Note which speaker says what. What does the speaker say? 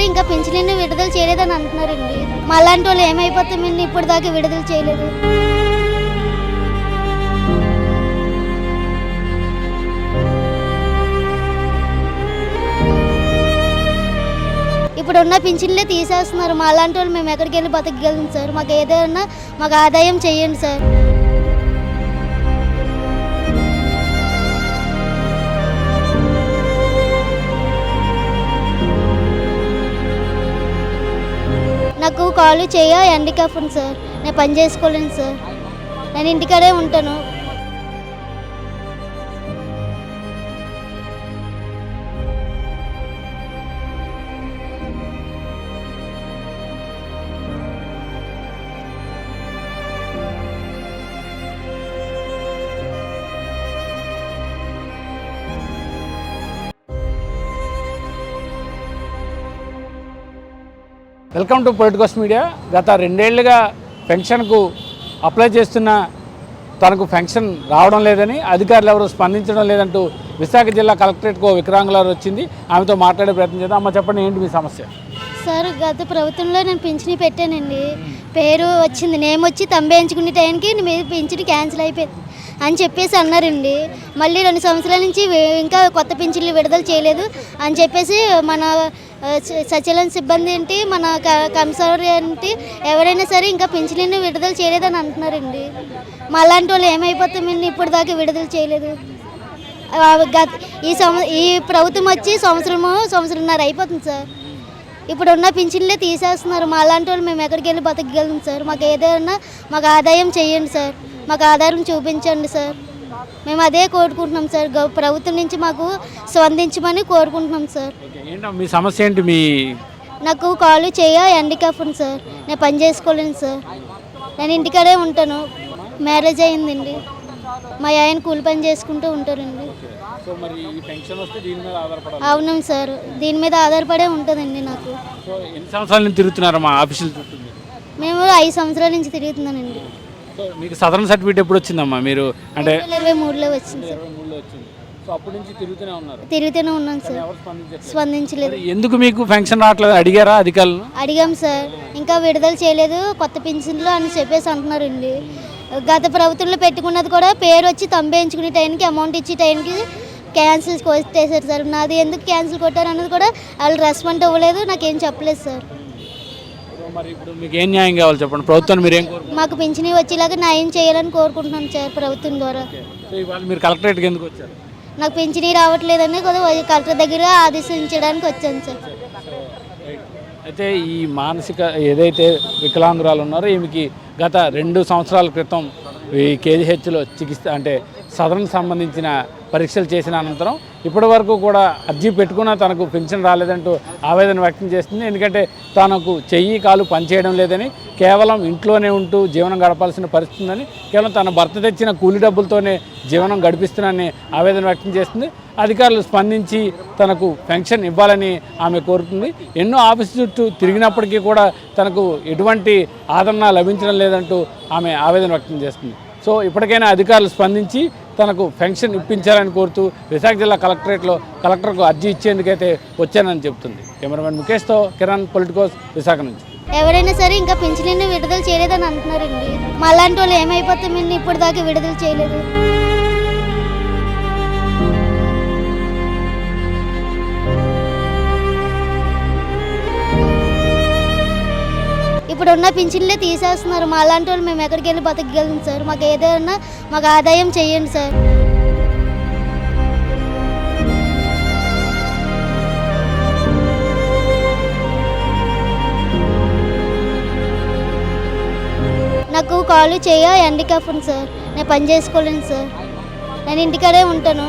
Speaker 1: సరే ఇంకా పింఛనీని విడుదల చేయలేదని అంటున్నారండి. మళ్ళాంటి వాళ్ళు ఏమైపోతాం ఇప్పుడు దాకా విడుదల చేయలేదు. ఇప్పుడు ఉన్న పింఛన్లే తీసేస్తున్నారు. మా అలాంటి వాళ్ళు మేము ఎక్కడికి వెళ్ళి బతకగలం సార్. మాకు ఏదైనా మాకు ఆదాయం చేయండి సార్. కాలు చేయ హ్యాండిక్యాప్ ఉంది సార్. నేను పని చేసుకోలేను సార్. నేను ఇంటికాడే ఉంటాను.
Speaker 2: Welcome to Politicos media. గత రెండేళ్ళుగా పెన్షన్కు అప్లై చేస్తున్న తనకు పెన్షన్ రావడం లేదని అధికారులు ఎవరు స్పందించడం లేదంటూ విశాఖ జిల్లా కలెక్టరేట్కు ఓ వికలాంగులారు వచ్చింది. ఆమెతో మాట్లాడే ప్రయత్నం చేద్దాం. అమ్మ చెప్పండి ఏంటి మీ సమస్య?
Speaker 1: సార్ గత ప్రభుత్వంలో నేను పింఛని పెట్టానండి. పేరు వచ్చింది నేమ్ వచ్చి తంబేయించుకునే టైంకి మీరు పింఛని క్యాన్సిల్ అయిపోయింది అని చెప్పేసి అన్నారండి. మళ్ళీ రెండు సంవత్సరాల నుంచి ఇంకా కొత్త పింఛన్లు విడుదల చేయలేదు అని చెప్పేసి మన ఆ, సచివాలయం సిబ్బంది ఏంటి మన క- కమిషనర్ ఏంటి ఎవరైనా సరే ఇంకా పింఛనీని విడుదల చేయలేదని అంటున్నారండి. మా అలాంటి వాళ్ళు ఏమైపోతామండి ఇప్పుడు దాకా విడుదల చేయలేదు. గత ఈ సంవ ఈ ప్రభుత్వం వచ్చి సంవత్సరము సంవత్సరంన్నర అయిపోతుంది సార్. ఇప్పుడు ఉన్న పింఛన్లే తీసేస్తున్నారు. మా అలాంటి వాళ్ళు మేము ఎక్కడికి వెళ్ళి బతకగలం సార్. మాకు ఏదైనా మాకు ఆదాయం చేయండి సార్. మాకు ఆధారం చూపించండి సార్. మేము అదే కోరుకుంటున్నాం సార్. ప్రభుత్వం నుంచి మాకు స్పందించమని కోరుకుంటున్నాం సార్.
Speaker 2: మీ సమస్య ఏంటి? మీ
Speaker 1: నాకు కాలు చేయ హ్యాండిక్యాప్ ఉంది సార్. నేను పని చేసుకోలేను సార్. నేను ఇంటికాడే ఉంటాను. మ్యారేజ్ అయిందండి. మా ఆయన కూలి పని చేసుకుంటూ ఉంటారండి.
Speaker 2: సో మరి ఈ పెన్షన్ వస్తే దీని మీద ఆధారపడాలి.
Speaker 1: అవును సార్. దీని మీద ఆధారపడే ఉంటుందండి నాకు.
Speaker 2: సో ఎన్ని సంవత్సరాల నుంచి తిరుగుతున్నారు మా ఆఫీసులు చుట్టూ మీరు?
Speaker 1: మేము ఐదు సంవత్సరాల నుంచి తిరుగుతున్నానండి.
Speaker 2: మీకు సదరన్ సర్టిఫికేట్ ఎప్పుడు వచ్చిందమ్మా? మీరు అంటే
Speaker 1: ఇరవై మూడులో వచ్చింది సార్.
Speaker 2: ఇరవై మూడులో వచ్చింది. సో అప్పటి నుంచి తిరుగుతూనే ఉన్నారు.
Speaker 1: తిరుగుతూనే ఉన్నాం సార్.
Speaker 2: ఎవరు
Speaker 1: స్పందించలేదు.
Speaker 2: ఎందుకు మీకు పెన్షన్ రావట్లేదు? అడిగారా అధికారులను?
Speaker 1: అడిగాం సార్. ఇంకా విడుదల చేయలేదు. కొత్త పింఛన్లు అని చెప్పేసి అంటున్నారండి. గత ప్రభుత్వంలో పెట్టుకున్నది కూడా పేరు వచ్చి తంబేయించుకునే టైంకి అమౌంట్ ఇచ్చే టైంకి క్యాన్సిల్ కొట్టేశారు సార్. నాది ఎందుకు క్యాన్సిల్ కొట్టారు అన్నది కూడా వాళ్ళు రెస్పాండ్ అవ్వలేదు. నాకేం చెప్పలేదు సార్.
Speaker 2: మరి ఇప్పుడు మీకు ఏం న్యాయం కావాలి చెప్పండి? ప్రభుత్వాన్ని మీరు ఏం కోరుకుంటారు
Speaker 1: మాకు పింఛని వచ్చేలాగా న్యాయం చేయాలని కోరుకుంటున్నాం సార్ ప్రభుత్వం ద్వారా.
Speaker 2: సో ఇవాళ మీరు కలెక్టరేట్కి ఎందుకు వచ్చారు?
Speaker 1: నాకు పింఛని రావట్లేదని కొద్దిగా కలెక్టర్ దగ్గర ఆదేశించడానికి వచ్చాను సార్.
Speaker 2: అయితే ఈ మానసిక ఏదైతే వికలాంగురాలు ఉన్నారో ఈమెకి గత రెండు సంవత్సరాల క్రితం ఈ కేజీహెచ్లో చికిత్స అంటే సదరన్ సంబంధించిన పరీక్షలు చేసిన అనంతరం ఇప్పటి వరకు కూడా అర్జీ పెట్టుకున్నా తనకు పెన్షన్ రాలేదంటూ ఆవేదన వ్యక్తం చేస్తుంది. ఎందుకంటే తనకు చెయ్యి కాలు పనిచేయడం లేదని కేవలం ఇంట్లోనే ఉంటూ జీవనం గడపాల్సిన పరిస్థితి ఉందని కేవలం తన భర్త తెచ్చిన కూలి డబ్బులతోనే జీవనం గడిపిస్తున్నానని ఆవేదన వ్యక్తం చేస్తుంది. అధికారులు స్పందించి తనకు పెన్షన్ ఇవ్వాలని ఆమె కోరుతుంది. ఎన్నో ఆఫీసు చుట్టూ తిరిగినప్పటికీ కూడా తనకు ఎటువంటి ఆదరణ లభించడం లేదంటూ ఆమె ఆవేదన వ్యక్తం చేస్తుంది. సో ఇప్పటికైనా అధికారులు స్పందించి తనకు పెన్షన్ ఇప్పించాలని కోరుతూ విశాఖ జిల్లా కలెక్టరేట్లో కలెక్టర్కు అర్జీ ఇచ్చేందుకైతే వచ్చానని చెబుతుంది. కెమెరామెన్ ముఖేష్తో కిరణ్ పొలిటికోస్ విశాఖ నుంచి.
Speaker 1: ఎవరైనా సరే ఇంకా పెన్షన్ విడుదల చేయలేదని అంటున్నారండి. మా అలాంటి వాళ్ళు ఏమైపోతాం మేము ఇప్పుడు దాకా విడుదల చేయలేదు. ఇప్పుడు ఉన్న పింఛన్లే తీసేస్తున్నారు. మా అలాంటి వాళ్ళు మేము ఎక్కడికి వెళ్ళి బతకగలం సార్? మాకు ఏదైనా మాకు ఆదాయం చేయండి సార్. నాకు కాలు చేయ హ్యాండిక్యాప్ ఉంది సార్. నేను పని చేసుకోలేను సార్. నేను ఇంటికాడే ఉంటాను.